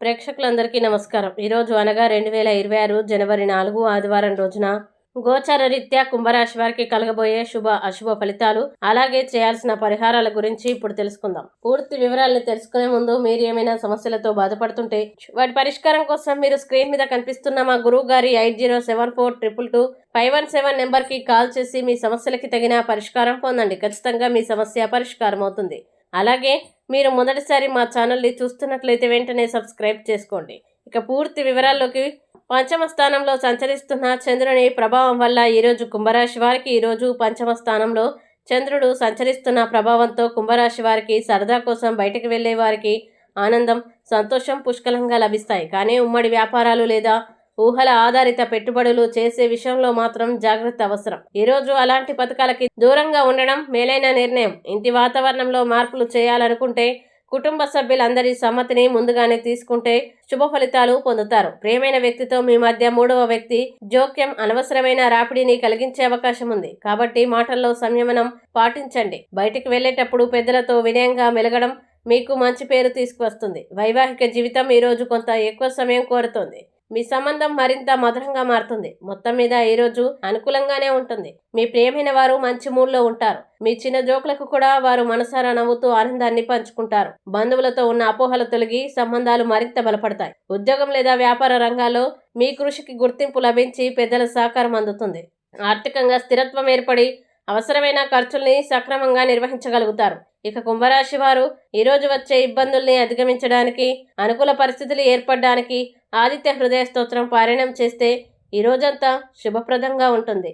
ప్రేక్షకులందరికీ నమస్కారం. ఈరోజు అనగా రెండు వేల ఇరవై ఆరు జనవరి నాలుగు ఆదివారం రోజున గోచార రీత్యా కుంభరాశి వారికి కలగబోయే శుభ అశుభ ఫలితాలు అలాగే చేయాల్సిన పరిహారాల గురించి ఇప్పుడు తెలుసుకుందాం. పూర్తి వివరాలను తెలుసుకునే ముందు మీరు ఏమైనా సమస్యలతో బాధపడుతుంటే వాటి పరిష్కారం కోసం మీరు స్క్రీన్ మీద కనిపిస్తున్న మా గురువు గారి eight zero seven four triple two five one seven నెంబర్కి కాల్ చేసి మీ సమస్యలకి తగిన పరిష్కారం పొందండి. ఖచ్చితంగా మీ సమస్య పరిష్కారం అవుతుంది అలాగే మీరు మొదటిసారి మా ఛానల్ని చూస్తున్నట్లయితే వెంటనే సబ్స్క్రైబ్ చేసుకోండి. ఇక పూర్తి వివరాల్లోకి పంచమ స్థానంలో సంచరిస్తున్న చంద్రుని ప్రభావం వల్ల ఈరోజు కుంభరాశి వారికి ఈరోజు పంచమ స్థానంలో చంద్రుడు సంచరిస్తున్న ప్రభావంతో కుంభరాశి వారికి సరదా కోసం బయటకు వెళ్ళే వారికి ఆనందం సంతోషం పుష్కలంగా లభిస్తాయి. కానీ ఉమ్మడి వ్యాపారాలు లేదా ఊహల ఆధారిత పెట్టుబడులు చేసే విషయంలో మాత్రం జాగ్రత్త అవసరం. ఈరోజు అలాంటి పథకాలకి దూరంగా ఉండడం మేలైన నిర్ణయం. ఇంటి వాతావరణంలో మార్పులు చేయాలనుకుంటే కుటుంబ సభ్యులందరి సమ్మతిని ముందుగానే తీసుకుంటే శుభ ఫలితాలు పొందుతారు. ప్రియమైన వ్యక్తితో మీ మధ్య మూడవ వ్యక్తి జోక్యం అనవసరమైన రాపిడిని కలిగించే అవకాశం ఉంది. కాబట్టి మాటల్లో సంయమనం పాటించండి. బయటికి వెళ్ళేటప్పుడు పెద్దలతో వినయంగా మెలగడం మీకు మంచి పేరు తీసుకువస్తుంది. వైవాహిక జీవితం ఈరోజు కొంత ఎక్కువ సమయం కోరుతుంది. మీ సంబంధం మరింత మధురంగా మారుతుంది. మొత్తం మీద ఈరోజు అనుకూలంగానే ఉంటుంది. మీ ప్రియమైన వారు మంచి మూడ్లో ఉంటారు. మీ చిన్న జోకులకు కూడా వారు మనసారా నవ్వుతూ ఆనందాన్ని పంచుకుంటారు. బంధువులతో ఉన్న అపోహలు తొలగి సంబంధాలు మరింత బలపడతాయి. ఉద్యోగం లేదా వ్యాపార రంగాల్లో మీ కృషికి గుర్తింపు లభించి పెద్దల సహకారం అందుతుంది. ఆర్థికంగా స్థిరత్వం ఏర్పడి అవసరమైన ఖర్చుల్ని సక్రమంగా నిర్వహించగలుగుతారు. ఇక కుంభరాశి వారు ఈరోజు వచ్చే ఇబ్బందుల్ని అధిగమించడానికి అనుకూల పరిస్థితులు ఏర్పడడానికి ఆదిత్య హృదయ స్తోత్రం పారాయణం చేస్తే ఈ రోజంతా శుభప్రదంగా ఉంటుంది.